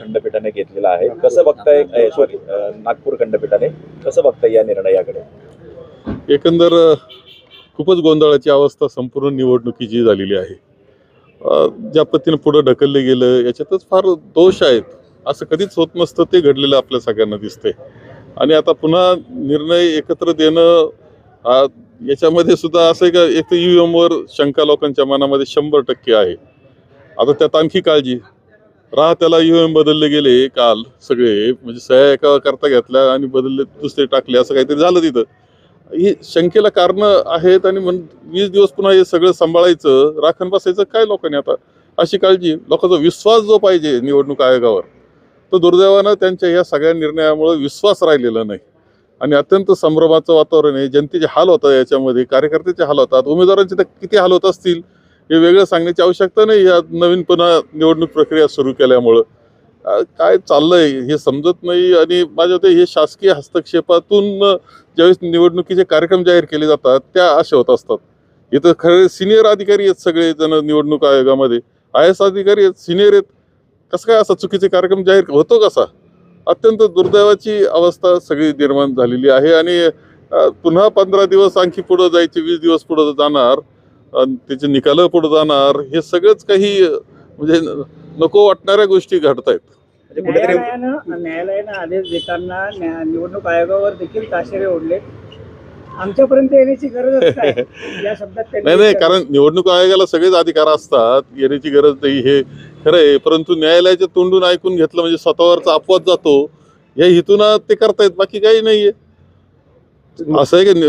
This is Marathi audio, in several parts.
खंडपीठाने घेतलेला आहे. कसं बघताय सॉरी नागपूर खंडपीठाने कसं बघताय या निर्णयाकडे? एकंदर खूपच गोंधळाची अवस्था संपूर्ण निवडणुकीची झालेली आहे. ज्या पद्धतीने पुढं ढकललं गेलं याच्यातच फार दोष आहेत. असं कधीच होत नसतं ते घडलेलं आपल्या सगळ्यांना दिसते आणि आता पुन्हा निर्णय एकत्र देणं याच्यामध्ये सुद्धा असं आहे का एक तर यू एमवर शंका लोकांच्या मनामध्ये शंभर टक्के आहे. आता त्यात आणखी काळजी. राह त्याला ईव्हीएम बदलले गेले काल सगळे म्हणजे सह्या एका करता घेतल्या आणि बदलले दुसरे टाकले असं काहीतरी झालं तिथं. ही शंकेला कारणं आहेत आणि म्हण वीस दिवस पुन्हा हे सगळं सांभाळायचं राखण बसायचं काय लोकांनी आता? अशी काळजी लोकांचा विश्वास जो पाहिजे निवडणूक आयोगावर तो दुर्दैवानं त्यांच्या या सगळ्या निर्णयामुळे विश्वास राहिलेला नाही. आणि अत्यंत संभ्रमाचं वातावरण आहे. जनतेचे हाल होतं याच्यामध्ये कार्यकर्त्याचे हाल होतात. उमेदवारांचे तर किती हाल होत असतील? हे वेगळं सांगण्याची आवश्यकता नाही. या नवीन पुन्हा निवडणूक प्रक्रिया सुरू केल्यामुळं. काय चाललंय हे समजत नाही आणि माझ्या ते हे शासकीय हस्तक्षेपातून ज्यावेळेस निवडणुकीचे कार्यक्रम जाहीर केले जातात त्या अशा होत असतात. इथं खरे सिनियर अधिकारी आहेत सगळे जण निवडणूक आयोगामध्ये. आय एस अधिकारी आहेत सिनियर आहेत. कसं काय असा चुकीचे कार्यक्रम जाहीर होतो कसा? अत्यंत दुर्दैवाची अवस्था सगळी निर्माण झालेली आहे आणि पुन्हा पंधरा दिवस आणखी पुढं जायचे वीस दिवस पुढं जाणार त्याचे निकाल पुढे जाणार हे सगळंच काही म्हणजे नको वाटणाऱ्या गोष्टी घडत आहेत म्हणजे न्यायालयानं न्यायालयानं आदेश देताना निवडणूक आयोगावर देखील ताशेरे ओढले. आमच्यापर्यंत येण्याची गरजच काय या शब्दात त्यांनी नाही नाही. कारण निवडणूक आयोगाला सगळेच अधिकार असतात येण्याची गरज नाही हे खरं आहे परंतु न्यायालयाच्या तोंडून ऐकून घेतलं म्हणजे स्वतःवरचा अपवाद जातो या हेतून ते करतायत बाकी काही नाहीये. असं आहे की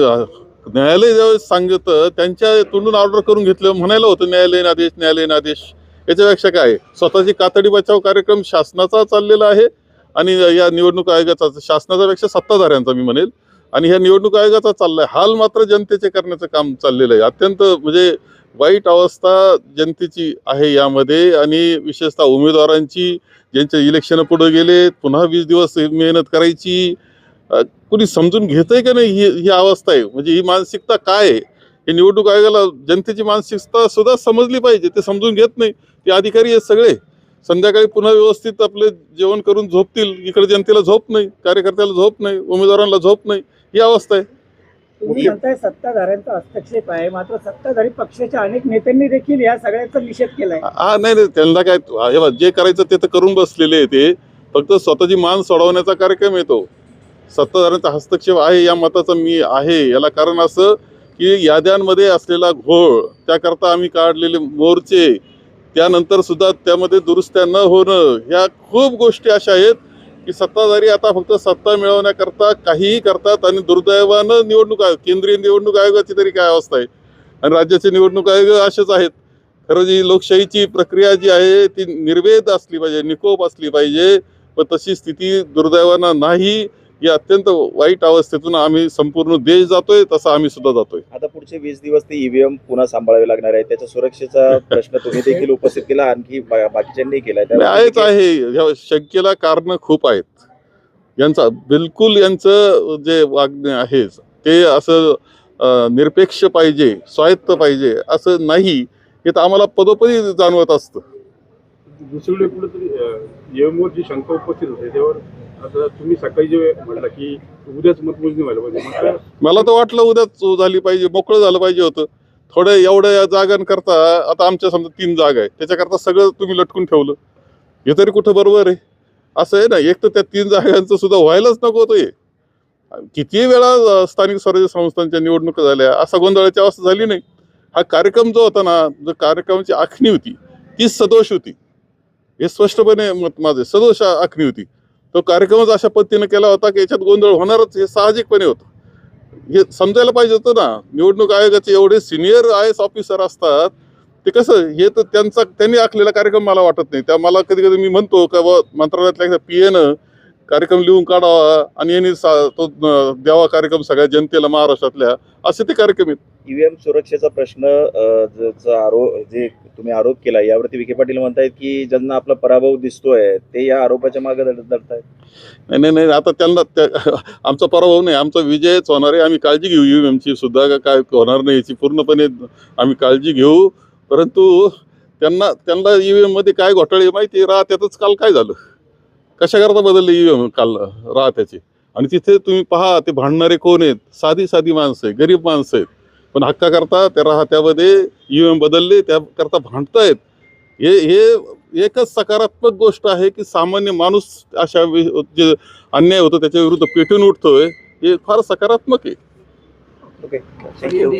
न्यायालय ज्यावेळेस सांगतं त्यांच्या तोंडून ऑर्डर करून घेतलं म्हणायला होतं न्यायालयीन आदेश न्यायालयीन आदेश. याच्यापेक्षा काय? स्वतःची कातडी बचाव कार्यक्रम शासनाचा चाललेला आहे आणि या निवडणूक आयोगाचा शासनाचा पेक्षा सत्ताधाऱ्यांचा मी म्हणेल. आणि ह्या निवडणूक आयोगाचा चाललाय. हाल मात्र जनतेचे करण्याचं काम चाललेलं आहे. अत्यंत म्हणजे वाईट अवस्था जनतेची आहे यामध्ये आणि विशेषतः उमेदवारांची ज्यांचे इलेक्शन पुढे गेले पुन्हा वीस दिवस मेहनत करायची कुणी समजून घेतंय का नाही ही ही अवस्था आहे? म्हणजे ही मानसिकता काय आहे? हे निवडणूक आयोगाला जनतेची मानसिकता सुद्धा समजली पाहिजे ते समजून घेत नाही. ते अधिकारी आहेत सगळे. संध्याकाळी पुन्हा व्यवस्थित आपले जेवण करून झोपतील. इकडे जनतेला झोप नाही कार्यकर्त्याला झोप नाही उमेदवारांना झोप नाही. ही अवस्था आहे. तुम्ही म्हणताय सत्ताधाऱ्यांचा हस्तक्षेप आहे मात्र सत्ताधारी पक्षाच्या अनेक नेत्यांनी देखील या सगळ्याचा निषेध केलाय. हा नाही नाही त्यांना काय हे जे करायचं ते तर करून बसलेले आहे ते फक्त स्वतःची मान सोडवण्याचा कार्यक्रम येतो. सत्ताधाऱ्यांचा हस्तक्षेप आहे या मताचं मी आहे. याला कारण असं की याद्यांमध्ये असलेला घोळ त्याकरता आम्ही काढलेले मोर्चे त्यानंतर सुद्धा त्यामध्ये दुरुस्त्या न होणं ह्या खूप गोष्टी अशा आहेत की सत्ताधारी आता फक्त सत्ता मिळवण्याकरता काहीही करतात आणि दुर्दैवानं निवडणूक आयोग केंद्रीय निवडणूक आयोगाची तरी काय अवस्था आहे? आणि राज्याचे निवडणूक आयोग असेच आहेत. खरं जी लोकशाहीची प्रक्रिया जी आहे ती निर्वेद असली पाहिजे निकोप असली पाहिजे. पण तशी स्थिती दुर्दैवानं नाही. ही अत्यंत वाईट अवस्थेतून आम्ही संपूर्ण देश जातोय तसा आम्ही सुद्धा जातोय. आता पुढचे वीस दिवस ते ईव्हीएम पुन्हा सांभाळावे लागणार आहे. त्याच्या सुरक्षेचा प्रश्न तुम्ही देखील उपस्थित केला आणखी बा- बाकीच्यांनी केलाय. नाही, आहेच आहे. ह्या शंकेला कारण खूप आहेत. यांचा बिलकुल यांचं जे वागणे आहे ते असं निरपेक्ष पाहिजे स्वायत्त पाहिजे असं नाही. हे तर आम्हाला पदोपदी जाणवत असतं. दुसरीकडे कुठेतरी जी शंका उपस्थित होते त्यावर आता तुम्ही सकाळी जे म्हटलं की उद्याच मतमोजणी व्हायला पाहिजे. मला तर वाटलं उद्याच झाली पाहिजे मोकळं झालं पाहिजे होतं. थोड्या एवढ्या जागांकरता आता आमच्या समजा तीन जागा आहे त्याच्याकरता सगळं तुम्ही लटकून ठेवलं. हे तरी कुठं बरोबर आहे? असं आहे ना एक तर त्या तीन जागांचं सुद्धा व्हायलाच नको होतं हे. किती वेळा स्थानिक स्वराज्य संस्थांच्या निवडणुका झाल्या असा गोंधळाची अवस्था झाली नाही. हा कार्यक्रम जो होता ना जो कार्यक्रमाची आखणी होती ती सदोष होती. हे स्पष्टपणे मत माझे सदोष आखणी होती. तो कार्यक्रमच अशा पद्धतीने केला होता की याच्यात गोंधळ होणारच हे साहजिकपणे होतं. हे समजायला पाहिजे होतं ना. निवडणूक आयोगाचे एवढे सिनियर आय एस ऑफिसर असतात ते कसं हे तर त्यांचा त्यांनी आखलेला कार्यक्रम मला वाटत नाही. त्या मला कधी कधी मी म्हणतो का व मंत्रालयातल्या पी एनं कार्यक्रम लिहून काढावा आणि यांनी तो द्यावा कार्यक्रम सगळ्या जनतेला महाराष्ट्रातल्या. असे ते कार्यक्रम आहेत. ईव्हीएम सुरक्षेचा प्रश्न आरोप जे तुम्ही आरोप केला यावरती विखे पाटील म्हणतायत की ज्यांना आपला पराभव दिसतोय ते या आरोपाच्या मागे धरतायत नाही नाही नाही आता त्यांना त्या आमचा पराभव नाही आमचा विजयच होणार आहे. आम्ही काळजी घेऊ यू एमची सुद्धा काय होणार नाही याची पूर्णपणे आम्ही काळजी घेऊ. परंतु त्यांना त्यांना ईव्हीएममध्ये काय घोटाळे माहिती आहे? रा त्यातच काल काय झालं? कशाकरता बदलले ईव्हीएम काल राहत्याचे? आणि तिथे तुम्ही पहा ते भांडणारे कोण आहेत? साधी साधी माणसं आहेत गरीब माणसं आहेत. पण हक्काकरता त्या राहत्यामध्ये ईव्हीएम बदलले त्याकरता भांडतायत. हे हे एकच सकारात्मक गोष्ट आहे की सामान्य माणूस अशा वि- जे अन्याय होतो त्याच्या विरुद्ध पेटून उठतोय हे फार सकारात्मक आहे. Okay thank you